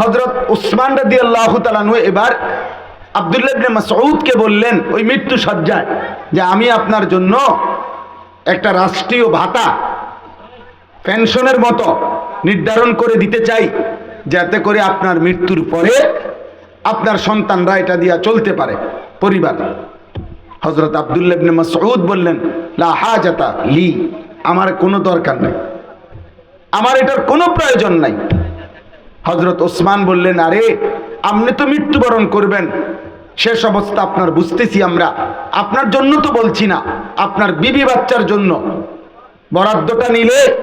হজরত উসমান রাদি আল্লাহ তালানু এবার আবদুল্লাহ ইবনে মাসউদকে বললেন, ওই মৃত্যু সজ্জায়, যে আমি আপনার জন্য একটা রাষ্ট্রীয় ভাতা পেনশনের মতো নির্ধারণ করে দিতে চাই, যাতে করে আপনার মৃত্যুর পরে আপনার সন্তানরা এটা দিয়া চলতে পারে পরিবার। হজরত আবদুল্লাহ ইবনে মাসউদ বললেন, লা হাজাতা লি, আমার কোনো দরকার নাই। আমার এটার কোনো প্রয়োজন নাই। হজরত ওসমান বললেন, আরে, আপনি তো মৃত্যুবরণ করবেন। শেষ অবস্থা আপনার বুঝতেছি আমরা। আপনার জন্য তো বলছি না, আপনার বিবি বাচ্চার জন্য। বরাদ্দটা নিলে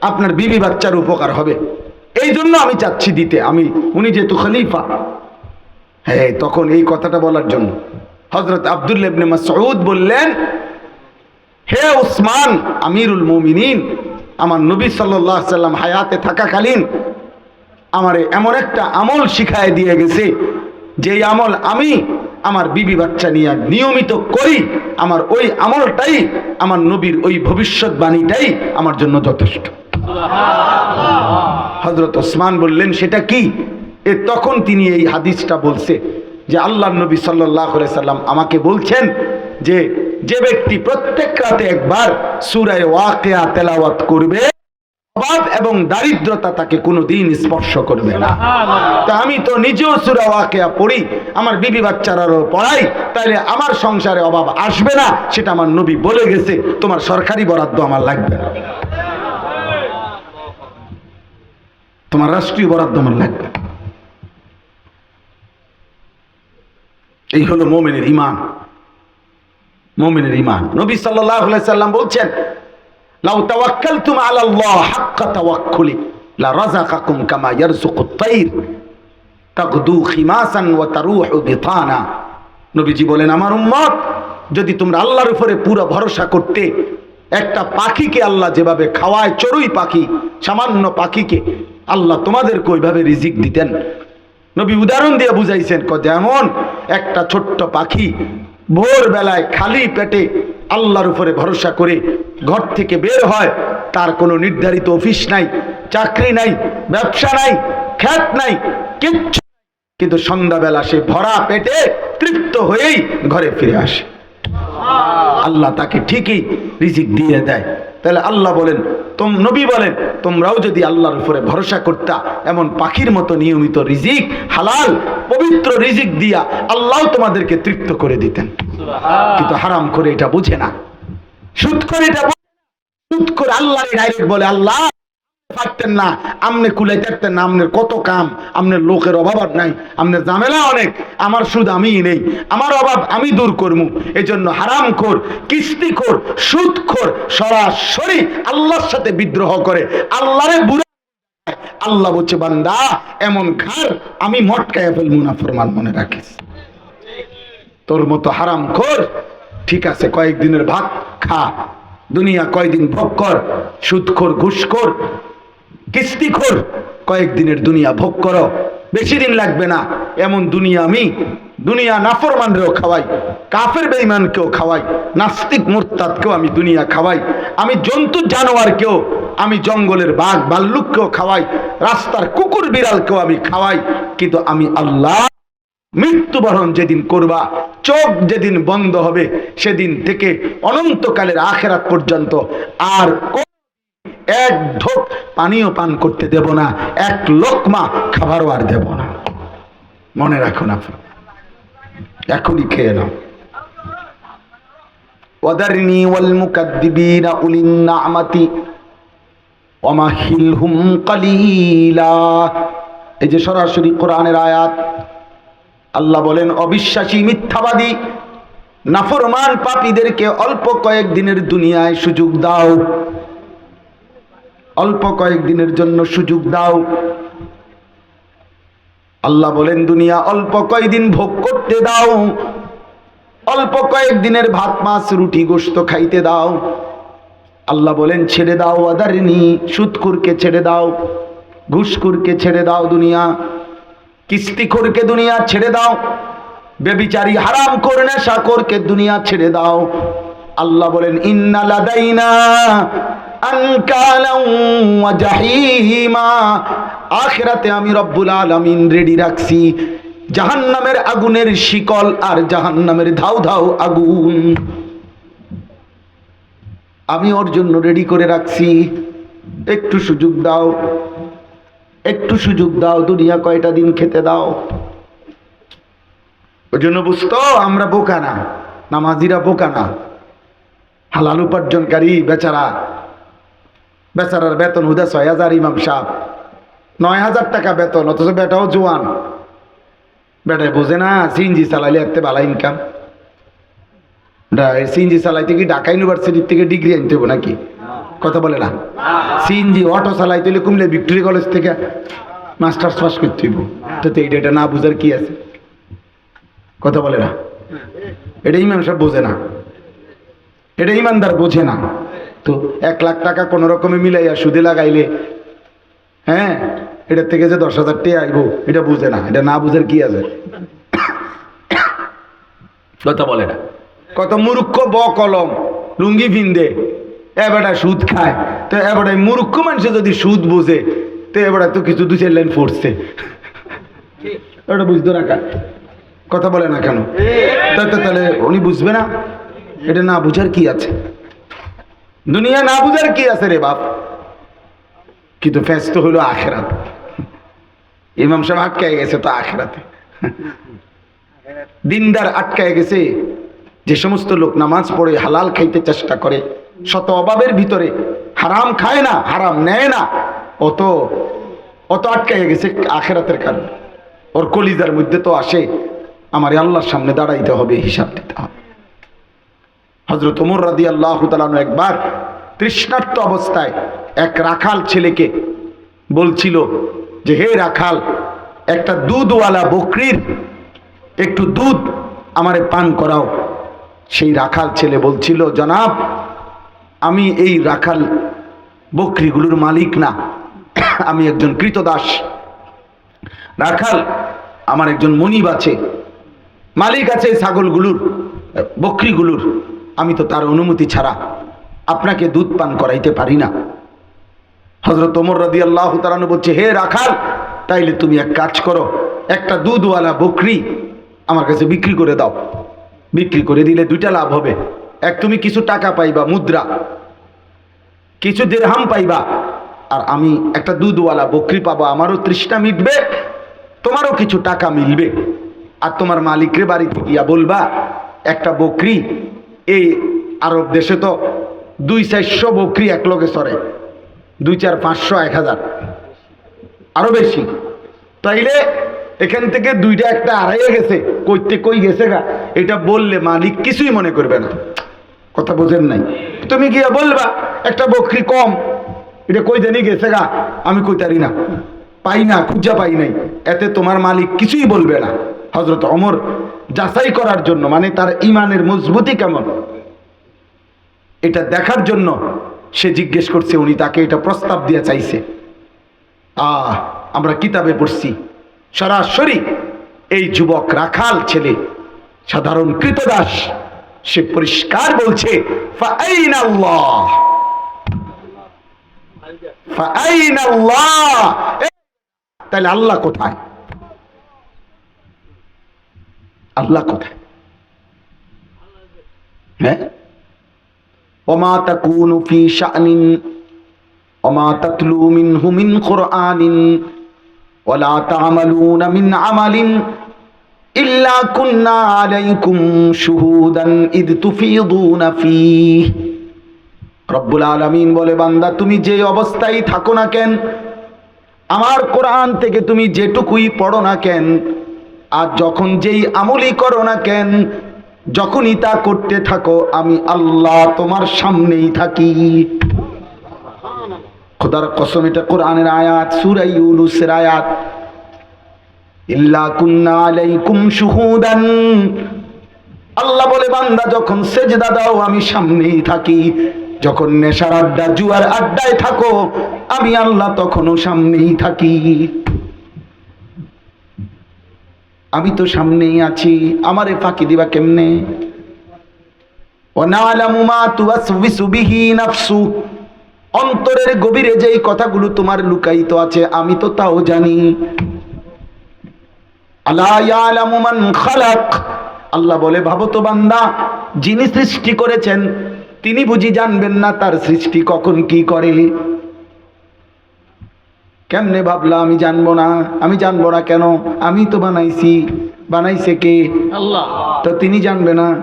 আপনার বিবি বাচ্চার উপকার হবে। এই জন্য আমি চাচ্ছি দিতে। আমি, উনি যেহেতু খলিফা। হ্যাঁ তখন এই কথাটা বলার জন্য। হজরত আবদুল্লাবনে মাসউদ বললেন, হে ওসমান, আমিরুল মুমিনিন, আমার নবী সাল্লাম হায়াতে থাকাকালীন আমারে এমন একটা আমল শিখায় দিয়ে গেছে, যেই আমল আমি আমার বিবি বাচ্চা নিয়ে নিয়মিত করি, আমার ওই আমলটাই, আমার নবীর ওই ভবিষ্যৎবাণীটাই আমার জন্য যথেষ্ট। হজরত ওসমান বললেন, সেটা কি? এ তখন তিনি এই হাদিসটা বলছে, যে আল্লাহ নবী সাল্লাহ সাল্লাম আমাকে বলছেন যে যে ব্যক্তি প্রত্যেক রাতে একবার সুরায় ওয়াকেয়া তেলাওয়াত করবে অভাব এবং দারিদ্রতা তাকে কোনোদিন স্পর্শ করবে না। তা আমি তো নিজেও সুরা ওয়াকেয়া পড়ি, আমার বিবি বাচ্চারারও পড়াই, তাইলে আমার সংসারে অভাব আসবে না, সেটা আমার নবী বলে গেছে, তোমার সরকারি বরাদ্দ আমার লাগবে না। তোমার রাষ্ট্রীয় বরাদ্দ আমার লাগবে এই হলো মোমেনের ইমান মোমেনের ইমান নবী সাল্লাহ সাল্লাম বলছেন লাউ তাওয়াক্কালতুম আলা আল্লাহ হাক্কা তাওয়াক্কুলি, লা রাযাকাকুম কামা ইয়ারযুকুত তাইর, তাগদু খিমাসান ওয়া তারুহু বিতানা। নবীজি বলেন, আমার উম্মত, যদি তোমরা আল্লাহর উপরে পুরো ভরসা করতে, একটা পাখিকে আল্লাহ যেভাবে খাওয়ায়, চড়ুই পাখি, সামান্য পাখিকে আল্লাহ তোমাদেরকে ওইভাবে রিজিক দিতেন। নবী উদাহরণ দিয়ে বুঝাইছেন যেমন একটা ছোট্ট পাখি ভোরবেলায় খালি পেটে আল্লাহর উপরে ভরসা করে ঘর থেকে বের হয়, তার কোনো নির্ধারিত অফিস নাই, চাকরি নাই, ব্যবসা নাই, খ্যাত নাই, কিচ্ছু কিন্তু সন্ধ্যাবেলা সে ভরা পেটে তৃপ্ত হয়েই ঘরে ফিরে আসে। আল্লাহ তাকে ঠিকই রিজিক দিয়ে দেয়। তাহলে আল্লাহ বলেন তোম নবী বলেন তোমরাও যদি আল্লাহর উপরে ভরসা করতা এমন পাখির মতো নিয়মিত রিজিক হালাল পবিত্র রিজিক দিয়া আল্লাহ তোমাদেরকে তৃপ্ত করে দিতেন। কিন্তু হারাম করে এটা বুঝে না। সুদ করে এটা সুদ করে আল্লাহ ডাইরেক্ট বলে আল্লাহ পারতেন না, আমনে কুলাই থাকতেন না, আমনের কত কাম, আমনের লোকের অভাব আর নাই, আমনের ঝামেলা অনেক, আমার সুদ আমি নেই, আমার অভাব আমি দূর করমু এই জন্য হারাম খোর কিস্তি খোর সুদ খোর সরাসরি আল্লাহর সাথে বিদ্রোহ করে, আল্লাহরে বুড়া, আল্লাহ বলছে, বান্দা, এমন ঘর আমি মটকায় ফেলব না, ফরমান মনে রাখিস। তোর মতো হারাম খোর ঠিক আছে, কয়েকদিনের ভাত খা, দুনিয়া কয়দিন ভোগ কর, সুদখোর, ঘুষখোর কিস্তিখোর, কয়েকদিনের দুনিয়া ভোগ করো, বেশি দিন লাগবে না, এমন দুনিয়া আমি, দুনিয়া নাফরমানরেও খাওয়াই, কাফের বেঈমানকেও খাওয়াই, নাস্তিক মুরতাদকেও আমি দুনিয়া খাওয়াই, আমি জন্তু জানোয়ারকেও, আমি জঙ্গলের বাঘ ভাল্লুককেও খাওয়াই, রাস্তার কুকুর বিড়ালকেও আমি খাওয়াই, কিন্তু আমি আল্লাহ মৃত্যুবরণ যেদিন করবা, চোখ যেদিন বন্ধ হবে, সেদিন থেকে অনন্তকালের আখেরাত পর্যন্ত আর এক ঢোক পানীয় পান করতে দেব না, এক লোকমা খাবারও আর দেব না। মনে রাখুন আপনার এখনই খেয়ে নাও। ওয়াদারনি ওয়াল মুকাদ্দিবিনা উলিন নামাতি কালিলা। এই যে সরাসরি কোরআনের আয়াত, আল্লাহ বলেন, অবিশ্বাসী মিথ্যাবাদী, নাফরমান পাপীদেরকে অল্প কয়েক দিনের দুনিয়ায় সুযোগ দাও। অল্প কয়েক দিনের জন্য সুযোগ দাও। আল্লাহ বলেন, দুনিয়া অল্প কয়েকদিন ভোগ করতে দাও। অল্প কয়েক দিনের ভাত, মাছ, রুটি গোস্ত খাইতে দাও। আল্লাহ বলেন, ছেড়ে দাও আদারিনী সুৎকুরকে ছেড়ে দাও ঘুষকুরকে ছেড়ে দাও দুনিয়া, কিস্তিখোরকে দুনিয়া ছেড়ে দাও, বেবিচারি হারাম করে নেশাখোরকে দুনিয়া ছেড়ে দাও। আল্লাহ বলেন, ইন্না লাদাইনা আখিরাতে আমি রব্বুল আলামিন রেডি রাখছি। জাহান্নামের আগুনের শিকল আর জাহান্নামের ধাউ ধাউ আগুন। আমি ওর জন্য রেডি করে রাখছি। একটু সুযোগ দাও। একটু সুযোগ দাও, দুনিয়া কয়টা দিন খেতে দাও। ওই জন্য বুঝতো, আমরা বোকা না। নামাজিরা বোকা না। হালাল উপার্জনকারী বেচারা। বেচারার বেতন হুদা ছয় হাজার ইমাম সাহ নয় হাজার টাকা বেতন, অথচ বেটাও জোয়ান। বেটায় বোঝে না, সিএনজি চালাইলে এতে ভালো ইনকাম সিএনজি চালাইতে কি ঢাকা ইউনিভার্সিটির থেকে ডিগ্রি আনতে হবে নাকি? কথা বলে না। সিএনজি, অটো চালাইতে হলে কুমলে ভিক্টোরি কলেজ থেকে মাস্টার্স পাস করতে হইব। তো তো এইটা এটা না বুঝার কি আছে? কথা বলে না। এটা ইমাম সাহেব বোঝে না। এটা ইমানদার বোঝে না। তো এক লাখ টাকা কোনো রকমে মিলাইয়া সুদে লাগাইলে হ্যাঁ এটার থেকে যে দশ হাজার টাকা আইব এটা বুঝে না। এটা না বুঝার কি আছে? কথা বলে না। কত মূর্খ ব কলম লুঙ্গি ফিন্দে এবারটা সুদ খায়। তো এবারে মূর্খ মানুষে যদি সুদ বোঝে তো এবারে তো কিছু দু চার লাইন পড়ছে। এটা বুঝতো না কথা বলে না কেন? তাহলে উনি বুঝবে না? এটা না বুঝার কি আছে? দুনিয়া না বুঝার কি আছে রে বাপ? কিন্তু তো হলো আখেরাত। ইমাম সাহেব আটকায় গেছে তো আখেরাতে। দিনদার আটকায় গেছে, যে সমস্ত লোক নামাজ পড়ে, হালাল খাইতে চেষ্টা করে, শত অভাবের ভিতরে, হারাম খায় না, হারাম নেয় না, অত অত আটকায় গেছে আখেরাতের কারণে। ওর কলিজার মধ্যে তো আসে, আমার আল্লাহর সামনে দাঁড়াইতে হবে, হিসাব দিতে হবে। হজরত ওমর রাদি আল্লাহ তালানো একবার তৃষ্ণার্ত অবস্থায় এক রাখাল ছেলেকে বলছিল যে, হে রাখাল, একটা দুধওয়ালা বকরির একটু দুধ আমারে পান করাও। সেই রাখাল ছেলে বলছিল, জনাব, আমি এই রাখাল বকরিগুলোর মালিক না। আমি একজন কৃতদাস। রাখাল, আমার একজন মনিব আছে। মালিক আছে ছাগলগুলোর, বকরিগুলোর। আমি তো তার অনুমতি ছাড়া আপনাকে দুধ পান করাইতে পারি না। হজরত ওমর রাদি আল্লাহ তালানু বলছে, হে রাখাল, তাইলে তুমি এক কাজ করো, একটা দুধওয়ালা বকরি আমার কাছে বিক্রি করে দাও। বিক্রি করে দিলে দুইটা লাভ হবে। এক, তুমি কিছু টাকা পাইবা, মুদ্রা, কিছু দেড়হাম পাইবা, আর আমি একটা দুধওয়ালা বকরি পাবো, আমারও তৃষ্ণা মিটবে, তোমারও কিছু টাকা মিলবে। আর তোমার মালিকের বাড়িতে গিয়া বলবা, একটা বকরি এই আরব দেশে তো দুই চারশো বকরি এক লগে সরে দুই চার পাঁচশো এক হাজার। আরও বেশি। তাইলে এখান থেকে দুইটা একটা আড়াইয়ে গেছে। কইতে কই গেছে গা? এটা বললে মালিক কিছুই মনে করবে না। কথা বোঝেন নাই। তুমি গিয়া বলবা, একটা বকরি কম। এটা কই জানি গেছে গা? আমি কইতারি না। পাই না, খুঁজা পাই নাই। এতে তোমার মালিক কিছুই বলবে না। হজরত অমর যাচাই করার জন্য মানে তার ইমানের মজবুতি কেমন? এটা দেখার জন্য সে জিজ্ঞেস করছে, উনি তাকে এটা প্রস্তাব দিয়ে চাইছে। আহ, আমরা কিতাবে পড়ছি, সরাসরি এই যুবক রাখাল ছেলে, সাধারণ কৃতদাস, সে পরিষ্কার বলছে তাহলে আল্লাহ কোথায়? আল্লাহ কোথায়? হ্যাঁ? ফি শানিন মিন আমালিন, ইল্লা কুন্না আলাইকুম শুহুদান ইদ রব্বুল আলামিন বলে, বান্দা, তুমি যে অবস্থায় থাকো না কেন, আমার কোরআন থেকে তুমি যেটুকুই পড়ো না কেন আর যখন যেই আমলি করো না কেন, যখনই তা করতে থাকো, আমি আল্লাহ তোমার সামনেই থাকি। খোদার কসম, এটা কোরআনের আয়াত সুরাই ইউনুসের আয়াত। ইল্লা কুন্না আলাইকুম শুহুদান। আল্লাহ বলে, বান্দা, যখন সেজদা দাও, আমি সামনেই থাকি। যখন নেশার আড্ডা, জুয়ার আড্ডায় থাকো, আমি আল্লাহ তখনও সামনেই থাকি। আমি তো সামনেই আছি, আমারে ফাঁকি দিবা কেমনে? অন্তরের গভীরে যেই কথাগুলো তোমার লুকায়িত আছে, আমি তো তাও জানি। আল্লাহ বলে, ভাবো তো বান্দা, যিনি সৃষ্টি করেছেন, তিনি বুঝি জানবেন না তার সৃষ্টি কখন কি করে। কেমনে ভাবলা আমি জানব না। আমি জানব না কেন? আমি তো বানাইছি। বানাইছে কে? আল্লাহ। তো তিনি জানবে না।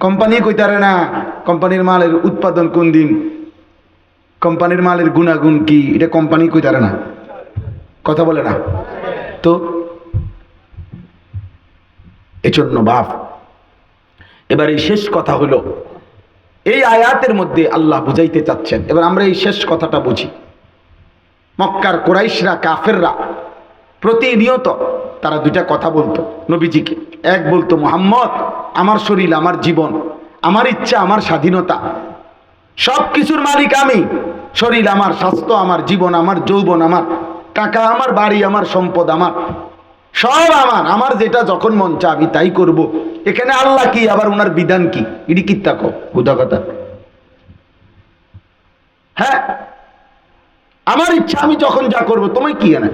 কোম্পানি কইতারে না? কোম্পানির মালের উৎপাদন কোন দিন? কোম্পানির মালের গুণাগুণ কি? এটা কোম্পানি কইতারে না? কথা বলে না। তো এজন্য বাপ এবার এই শেষ কথা হলো এই আয়াতের মধ্যে আল্লাহ বুঝাইতে চাচ্ছেন। এবার আমরা এই শেষ কথাটা বুঝি। মক্কার কোরাইশরা, কাফেররা প্রতিনিয়ত তারা দুইটা কথা বলতো নবীজিকে। এক বলতো, মোহাম্মদ, আমার শরীর, আমার জীবন, আমার ইচ্ছা, আমার স্বাধীনতা সব কিছুর মালিক আমি। শরীর আমার, স্বাস্থ্য আমার, জীবন আমার, যৌবন আমার, টাকা আমার, বাড়ি আমার, সম্পদ আমার, সব আমার আমার যেটা যখন মন চা আমি তাই করব। এখানে আল্লাহ কি, আবার ওনার বিধান কি? ইডি কি তাকো বুধা কথা। হ্যাঁ? আমার ইচ্ছা, আমি যখন যা করব, তোমায় কি এনে?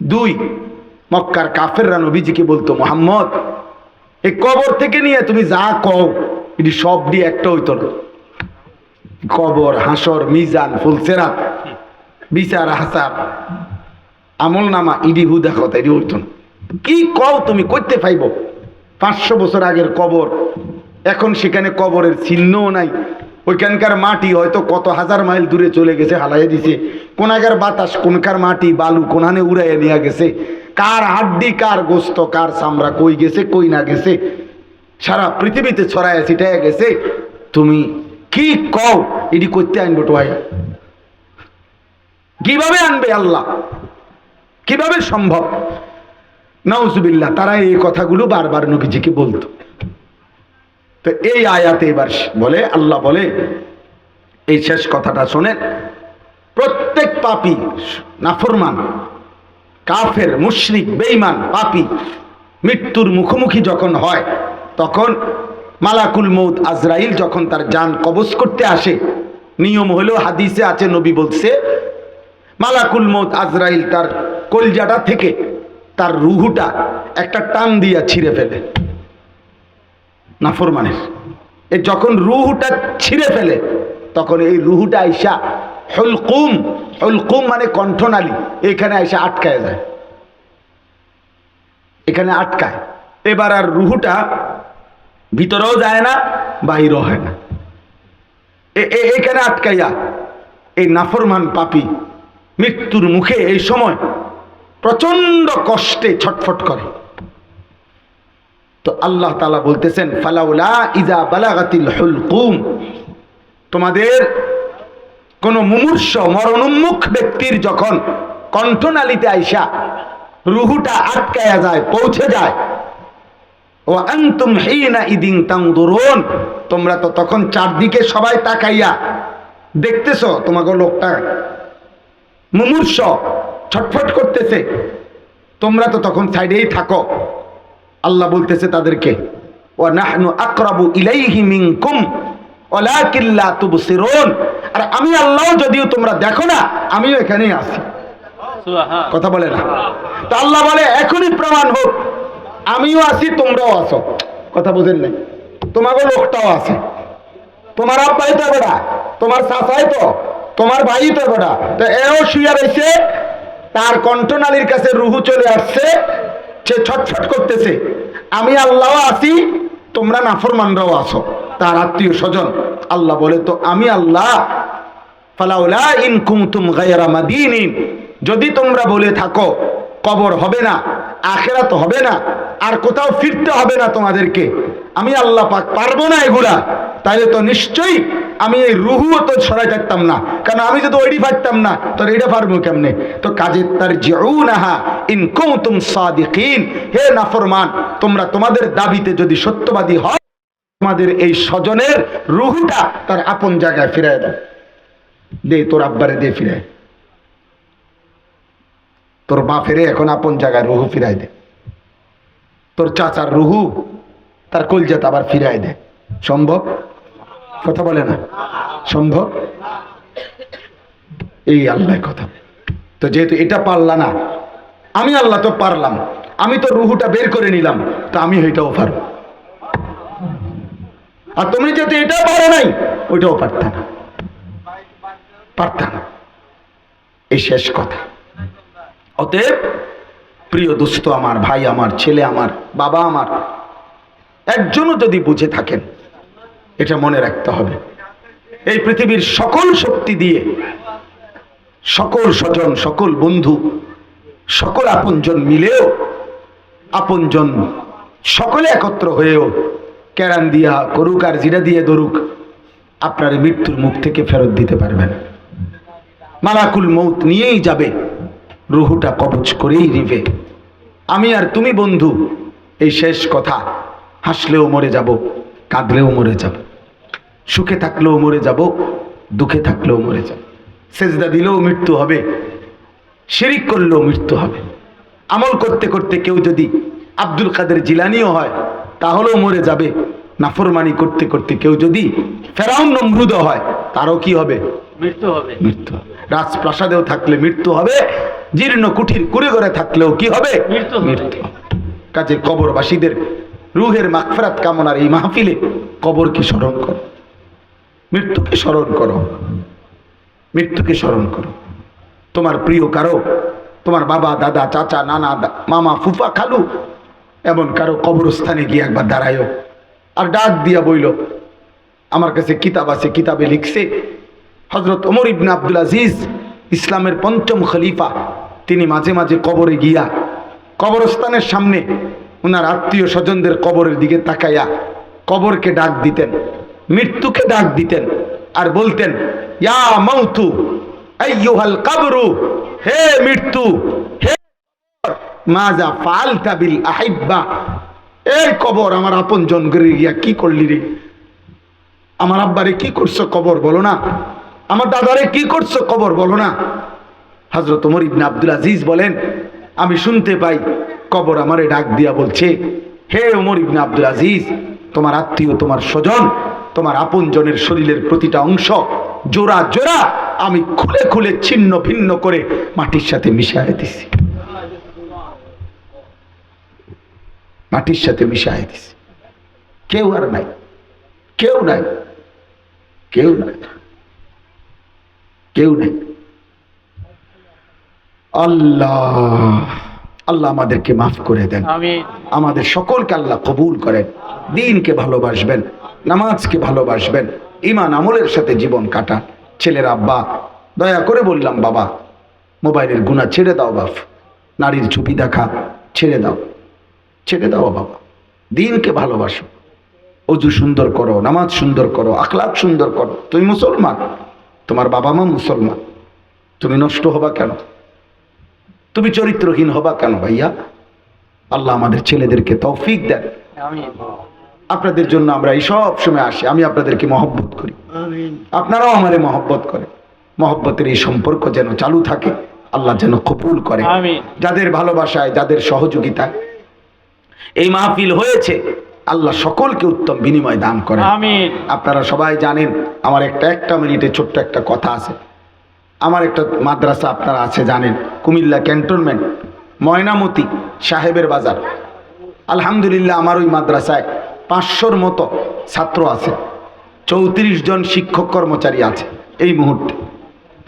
দুই, মক্কার কাফেররা নবীজিকে বলতো, মোহাম্মদ এই কবর থেকে নিয়ে তুমি যা কও, এটি সব দিয়ে একটা হইতো না। কবর, হাসর, মিজান, ফুলসেরাত, বিচার হাসার আমল নামা ইডি, হুদা, কথা, এটি হইতো না। কি কও তুমি করতে পাইব? পাঁচশো বছর আগের কবর, এখন সেখানে কবরের চিহ্নও নাই। ওইখানকার মাটি হয়তো কত হাজার মাইল দূরে চলে গেছে, হালাইয়া দিছে। কোনাকার বাতাস, কোনকার মাটি, বালু কোনানে উড়াইয়া নিয়ে গেছে? কার হাড্ডি, কার গোস্ত, কার চামড়া কই গেছে, কই না গেছে? সারা পৃথিবীতে ছড়াইয়া ছিটাইয়া গেছে। তুমি কি কও? এটি করতে আনব টোয়াই কীভাবে আনবে আল্লাহ? কীভাবে সম্ভব? নওজুবিল্লাহ তারা এই কথাগুলো বারবার নবীজিকে বলতো। তো এই আয়াতে এবার বলে, আল্লাহ বলে, এই শেষ কথাটা শোনেন, প্রত্যেক পাপি নাফরমান, কাফের, মুশরিক, বেঈমান, পাপি মৃত্যুর মুখোমুখি যখন হয়, তখন মালাকুল মৌদ আজরাইল যখন তার যান কবজ করতে আসে, নিয়ম হলেও হাদিসে আছে, নবী বলছে, মালাকুল মৌদ আজরাইল তার কলজাটা থেকে তার রুহুটা একটা টান দিয়া ছিঁড়ে ফেলে। নাফরমানের। এ যখন রুহুটা ছিঁড়ে ফেলে, তখন এই রুহুটা আইসা হলকুম হলকুম মানে কণ্ঠনালী, এখানে আইসা আটকায় যায়। এখানে আটকায়। এবার আর রুহুটা ভিতরেও যায় না, বাহিরও হয় না। এখানে আটকাইয়া এই নাফরমান পাপি মৃত্যুর মুখে এই সময় প্রচণ্ড কষ্টে ছটফট করে। তো আল্লাহ তালা বলতেছেন, ফালাউলা ইজা বালাগাতিল হুলকুম। তোমাদের কোন মুমূর্ষ, মরণোন্মুখ ব্যক্তির যখন কণ্ঠনালীতে আইসা রুহুটা আটকায়া যায়, পৌঁছে যায় ও আন্তুম হিনা ইদিন তাংদুরুন তোমরা তো তখন চারদিকে সবাই তাকাইয়া দেখতেছো, তোমাকে লোকটা মুমূর্ষ ছটফট করতেছে। তোমরা তো তখন সাইডেই থাকো। আল্লাহ বলতেছে তাদেরকে ও নাহনু আকরাবু ইলাইহি মিনকুম ওয়ালাকিন লা তুবসিরুন। আর আমি আল্লাহ যদিও তোমরা দেখো না আমিও এখানেই আছি। কথা বলে না? তো আল্লাহ বলে এখনই প্রমাণ হোক আমিও আছি তোমরাও আছো। কথা বুঝেন নাই? তোমাকে লোকটাও আছে। তোমার আব্বাই তো বেটা তোমার চাচাই তো তোমার ভাই তো বেটা তো এও শুয়ে রয়েছে তার কণ্ঠনালীর কাছে রুহু চলে আসছে সে ছটফট করতেছে। আমি আল্লাহ আছি, তোমরা নাফরমানরাও আছো, তার আত্মীয় স্বজন। আল্লাহ বলে, তো আমি আল্লাহ, ফালাউলা যদি তোমরা বলে থাকো, কবর হবে না, আখেরাত হবে না, আর কোথাও ফিরতে হবে না তোমাদেরকে। আমি আল্লাহ পাক পারব না এগুলা। তাহলে তো নিশ্চয়ই আমি এই রুহুও তো সরাই থাকতাম না। কারণ আমি যদি ওইটি পারতাম না তো এটা পারব কেমনে? তো কাজে তার জিউনাহা ইন কুমতুম সাদিকিন। হে নাফরমান, তোমরা তোমাদের দাবিতে যদি সত্যবাদী হয়, তোমাদের এই স্বজনের রুহুটা তার আপন জায়গায় ফিরায় দাও। দে, তোর আব্বারে দিয়ে ফিরায়। তোর বাপেরে এখন আপন জায়গায় রুহু ফিরাই দে। তোর চাচার রুহু তার কলজাত আবার ফিরায় দে। সম্ভব? কথা বলে না। সম্ভব? এই আল্লাহর কথা। তো যেহেতু এটা পারলা না, আমি আল্লাহ তো পারলাম, আমি তো রুহুটা বের করে নিলাম, তো আমি এটাও পারব। আর তুমি যেহেতু এটা পারো নাই, ওইটাও পারতাম না। পারতাম না। এই শেষ কথা। অতএব, প্রিয় দুস্থ আমার, ভাই আমার, ছেলে আমার, বাবা আমার, একজনও যদি বুঝে থাকেন এটা মনে রাখতে হবে। এই পৃথিবীর সকল শক্তি দিয়ে, সকল স্বজন, সকল বন্ধু, সকল আপনজন মিলেও, আপনজন সকলে একত্র হয়েও কেরান দিয়া করুক আর জিরা দিয়ে ধরুক, আপনার মৃত্যুর মুখ থেকে ফেরত দিতে পারবেন। মালাকুল মৌত নিয়েই যাবে, রুহুটা কবচ করেই নিবে। আমি আর তুমি বন্ধু, এই শেষ কথা, হাসলেও মরে যাব। কাঁদলেও মরে যাব সুখে থাকলেও মরে যাব দুঃখে থাকলেও মরে যাব। সেজদা দিলেও মৃত্যু হবে শিরিক করলেও মৃত্যু হবে। আমল করতে করতে কেউ যদি আব্দুল কাদের জিলানিও হয় তাহলেও মরে যাবে। নাফরমানি করতে করতে কেউ যদি ফেরাউন নমরুদ হয় তারও কি হবে? মৃত্যু হবে। মৃত্যু হবে। রাজপ্রাসাদেও থাকলে মৃত্যু হবে জীর্ণ কুঠির কুড়ে ঘরে থাকলেও কি হবে? মৃত্যু। কাজে কবরবাসীদের রুহের মাগফিরাত কামনার এই মাহফিলে কবরকে স্মরণ করো। মৃত্যুকে স্মরণ করো। মৃত্যুকে স্মরণ করো। তোমার প্রিয় কারও, তোমার বাবা, দাদা, চাচা, নানা মামা, ফুফা, খালু, এমন কারও কবরস্থানে গিয়ে একবার দাঁড়ায়ও আর ডাক দিয়া বইল, আমার কাছে কিতাব আছে, কিতাবে লিখছে হজরত ওমর ইবনে আব্দুল আজিজ, ইসলামের পঞ্চম খলিফা। তিনি মাঝে মাঝে কবরে গিয়া কবরস্থানের সামনে ওনার আত্মীয় স্বজনদের কবরের দিকে তাকাইয়া কবরকে ডাক দিতেন, মৃত্যুকে ডাক দিতেন আর বলতেন, ইয়া মৌতু আইয়ুহাল কাবরু, হে মৃত্যু, হে মাজা ফালতা বিল আহিব্বা, এই কবর আমার আপন জন করে গিয়া কি করলি রে? আমার আব্বারে কি করছ কবর বলো না? আমার দাদারে কি করছ কবর বলো না? হজরত ওমর ইবনে আব্দুল আজিজ বলেন, আমি শুনতে পাই কবর আমারে ডাক দিয়া বলছে, হে ওমর ইবনে আব্দুল আজিজ, তোমার আত্মীয়, তোমার স্বজন, তোমার আপন জনের শরীরের প্রতিটা অংশ জোড়া জোড়া আমি খুলে খুলে ছিন্ন ভিন্ন করে মাটির সাথে মিশাই দিছি। মাটির সাথে মিশাই দিছি। কেউ আর নাই। কেউ নাই। কেউ নাই। কেউ নাই। আল্লাহ। আল্লাহ আমাদেরকে মাফ করে দেন। আমাদের সকলকে আল্লাহ কবুল করেন। দিনকে ভালোবাসবেন নামাজকে ভালোবাসবেন ইমান আমলের সাথে জীবন কাটান। ছেলের আব্বা দয়া করে বললাম বাবা মোবাইলের গুণা ছেড়ে দাও বাপ। নারীর ছবি দেখা ছেড়ে দাও। ছেড়ে দাও বাবা। দিনকে ভালোবাসো। অজু সুন্দর করো নামাজ সুন্দর করো আখলাক সুন্দর করো। তুমি মুসলমান তোমার বাবা মা মুসলমান। তুমি নষ্ট হবা কেন? তুমি চরিত্রহীন হবা কেন ভাইয়া? আল্লাহ আমাদের ছেলেদেরকে তৌফিক দেন। আপনাদের জন্য আমরা এই সব সময় আসি আমি আপনাদেরকে মহব্বত করি। আপনারাও আমারে মহব্বত করেন। মহব্বতের এই সম্পর্ক যেন চালু থাকে আল্লাহ যেন কবুল করে। যাদের ভালোবাসায় যাদের সহযোগিতায় এই মাহফিল হয়েছে আল্লাহ সকলকে উত্তম বিনিময় দান করে আপনারা সবাই জানেন আমার একটা একটা মিনিটে ছোট্ট একটা কথা আছে। আমার একটা মাদ্রাসা আপনারা আছে জানেন, কুমিল্লা ক্যান্টনমেন্ট, ময়নামতি সাহেবের বাজার। আলহামদুলিল্লাহ আমার ওই মাদ্রাসায় পাঁচশোর মতো ছাত্র আছে, চৌত্রিশ জন শিক্ষক কর্মচারী আছে এই মুহূর্তে।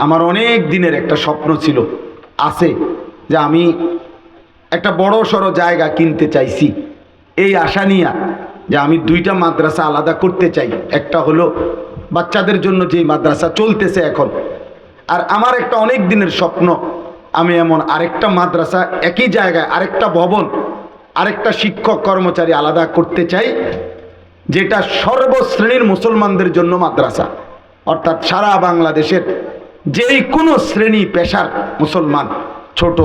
আমার অনেক দিনের একটা স্বপ্ন ছিল, আছে যে আমি একটা বড় সড়ো জায়গা কিনতে চাইছি। এই আশা নিয়ে যে আমি দুইটা মাদ্রাসা আলাদা করতে চাই। একটা হলো বাচ্চাদের জন্য যেই মাদ্রাসা চলতেছে এখন আর আমার একটা অনেক দিনের স্বপ্ন, আমি এমন আরেকটা মাদ্রাসা, একই জায়গায় আরেকটা ভবন, আরেকটা শিক্ষক কর্মচারী আলাদা করতে চাই, যেটা সর্বশ্রেণীর মুসলমানদের জন্য মাদ্রাসা। অর্থাৎ সারা বাংলাদেশের যেই কোনো শ্রেণি পেশার মুসলমান, ছোট